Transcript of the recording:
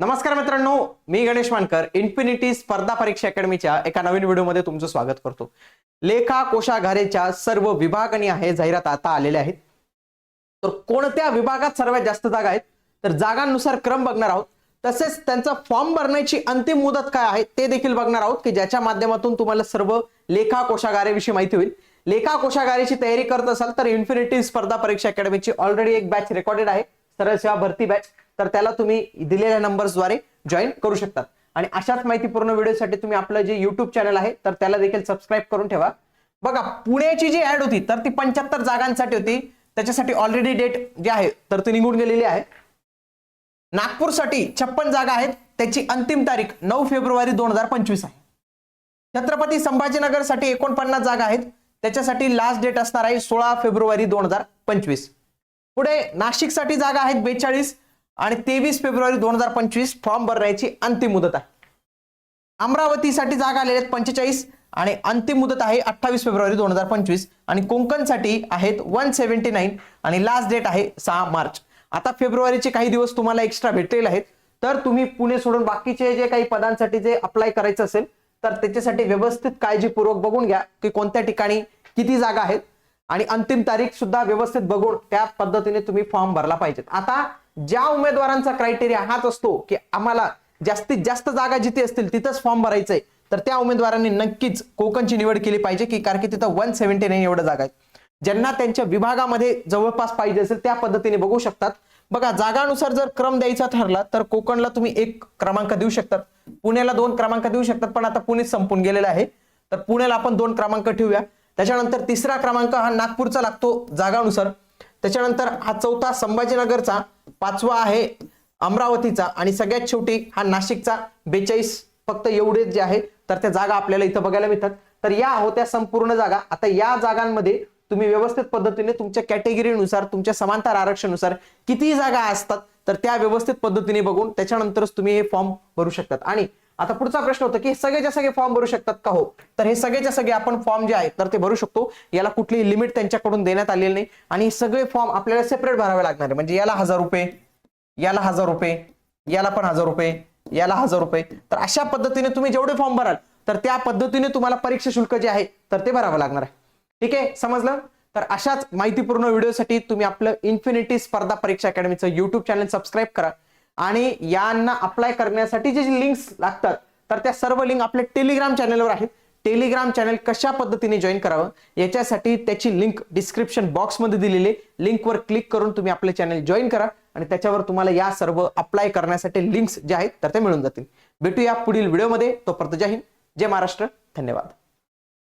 नमस्कार मित्रांनो मी गणेश मानकर इन्फिनिटी स्पर्धा परीक्षा अकॅडमीच्या एका नवीन व्हिडिओमध्ये तुमचं स्वागत करतो. लेखा कोशागारेच्या सर्व विभागणी आहे जाहिरात आता आलेल्या आहेत. तर कोणत्या विभागात सर्वात जास्त जागा आहेत? तर जागांनुसार क्रम बघणार आहोत. तसेच त्यांचा फॉर्म भरण्याची अंतिम मुदत काय आहे ते देखील बघणार आहोत की ज्याच्या माध्यमातून तुम्हाला सर्व लेखा कोशागारेविषयी माहिती होईल. लेखा कोशागारेची तयारी करत असाल तर इन्फिनिटी स्पर्धा परीक्षा अकॅडमीची ऑलरेडी एक बॅच रेकॉर्डेड आहे. सरळ सेवा भरती बॅच तर त्याला तुम्ही दिलेल्या नंबर्सद्वारे जॉईन करू शकतात. आणि अशाच माहितीपूर्ण व्हिडिओसाठी तुम्ही आपलं जे युट्यूब चॅनल आहे तर त्याला देखील सबस्क्राईब करून ठेवा. बघा पुण्याची जी ऍड होती तर ती पंच्याहत्तर जागांसाठी होती. त्याच्यासाठी ऑलरेडी डेट जी आहे तर ती निघून गेलेली आहे. नागपूरसाठी छप्पन जागा आहेत. त्याची अंतिम तारीख नऊ फेब्रुवारी दोन हजार पंचवीस आहे. छत्रपती संभाजीनगरसाठी एकोणपन्नास जागा आहेत. त्याच्यासाठी लास्ट डेट असणार आहे सोळा फेब्रुवारी दोन हजार पंचवीस. पुढे नाशिकसाठी जागा आहेत बेचाळीस. आणि तेवीस फेब्रुवारी दोन हजार पंचवीस फॉर्म भरण्याची अंतिम मुदत आहे. अमरावतीसाठी जागा आलेल्या आहेत पंचेचाळीस आणि अंतिम मुदत आहे अठ्ठावीस फेब्रुवारी दोन हजार पंचवीस आणि कोकणसाठी आहेत वन सेव्हन्टी नाईन आणि लास्ट डेट आहे सहा मार्च. आता फेब्रुवारीचे काही दिवस तुम्हाला एक्स्ट्रा भेटलेले आहेत. तर तुम्ही पुणे सोडून बाकीचे जे काही पदांसाठी जे अप्लाय करायचं असेल तर त्याच्यासाठी व्यवस्थित काळजीपूर्वक बघून घ्या की कोणत्या ठिकाणी किती जागा आहेत. आणि अंतिम तारीख सुद्धा व्यवस्थित बघून त्या पद्धतीने तुम्ही फॉर्म भरला पाहिजेत. आता ज्या उमेदवारांचा क्रायटेरिया हाच असतो की आम्हाला जास्तीत जास्त जागा जिथे असतील तिथंच फॉर्म भरायचंय. तर त्या उमेदवारांनी नक्कीच कोकणची निवड केली पाहिजे की कारण की तिथं वन सेव्हन्टी नाईन एवढं जागा आहेत ज्यांना त्यांच्या विभागामध्ये जवळपास पाहिजे असेल त्या पद्धतीने बघू शकतात. बघा जागानुसार जर क्रम द्यायचा ठरला तर कोकणला तुम्ही एक क्रमांक देऊ शकतात. पुण्याला दोन क्रमांक देऊ शकतात पण आता पुणेच संपून गेलेलं आहे. तर पुण्याला आपण दोन क्रमांक ठेवूया. त्याच्यानंतर तिसरा क्रमांक हा नागपूरचा लागतो जागानुसार. त्याच्यानंतर हा चौथा संभाजीनगरचा पाचवा आहे अमरावतीचा आणि सगळ्यात शेवटी हा नाशिकचा. बेचाळीस फक्त एवढेच जे आहे तर त्या जागा आपल्याला इथं बघायला मिळतात. तर या होत्या संपूर्ण जागा. आता या जागांमध्ये तुम्ही व्यवस्थित पद्धतीने तुमच्या कॅटेगरीनुसार तुमच्या समांतर आरक्षणानुसार किती जागा असतात तर त्या व्यवस्थित पद्धतीने बघून त्याच्यानंतरच तुम्ही हे फॉर्म भरू शकतात. आणि आता पुढचा प्रश्न होता की सगळेच्या सगळे फॉर्म भरू शकतात का? हो. तर हे सगळेच्या सगळे आपण फॉर्म जे आहेत तर ते भरू शकतो. याला कुठलीही लिमिट त्यांच्याकडून देण्यात आलेली नाही. आणि हे सगळे फॉर्म आपल्याला सेपरेट भरावे लागणार आहे. म्हणजे याला हजार रुपये याला हजार रुपये याला पण हजार रुपये याला हजार रुपये. तर अशा पद्धतीने तुम्ही जेवढे फॉर्म भराल तर त्या पद्धतीने तुम्हाला परीक्षा शुल्क जे आहे तर ते भरावं लागणार आहे. ठीक आहे? समजलं? तर अशाच माहितीपूर्ण व्हिडिओसाठी तुम्ही आपलं इन्फिनिटी स्पर्धा परीक्षा अकॅडमीचं युट्यूब चॅनल सबस्क्राईब करा. आणि यांना अप्लाय करण्यासाठी जे लिंक्स लागतात तर त्या सर्व लिंक आपल्या टेलिग्राम चॅनलवर आहेत. टेलिग्राम चॅनल कशा पद्धतीने जॉईन करावं? याच्यासाठी त्याची लिंक डिस्क्रिप्शन बॉक्समध्ये दिलेली लिंकवर क्लिक करून तुम्ही आपले चॅनल जॉईन करा आणि त्याच्यावर तुम्हाला या सर्व अप्लाय करण्यासाठी लिंक्स जे आहेत तर ते मिळून जातील. भेटूया पुढील व्हिडिओमध्ये. तोपर्यंत जय हिंद. जय महाराष्ट्र. धन्यवाद.